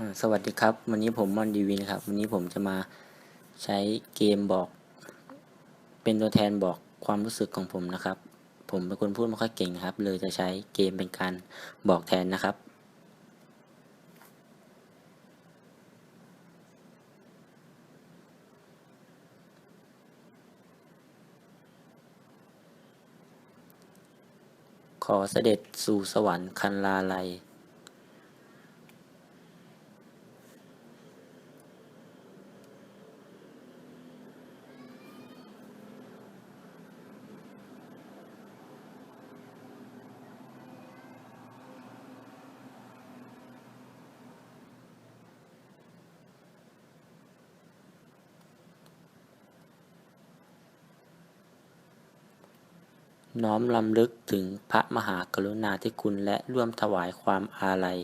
สวัสดีครับ วันนี้ผมมอนดีวินครับ วันนี้ผมจะมาใช้เกมบอก เป็นตัวแทนบอกความรู้สึกของผมนะครับ ผมเป็นคนพูดไม่ค่อยเก่งนะครับ เลยจะใช้เกมเป็นการบอกแทนนะครับ ขอเสด็จสู่สวรรค์คันลาลัย น้อมลำลึกถึงพระมหากรุณาธิคุณและร่วมถวายความอาลัย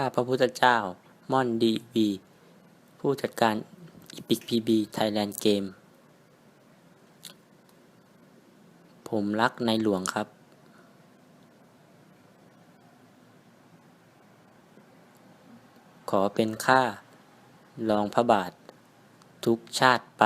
ข้าพระพุทธเจ้า ม่อนดีวีผู้จัดการอีพิกพีบีไทยแลนด์เกม ผมรักในหลวงครับ ขอเป็นข้ารองพระบาท ทุกชาติไป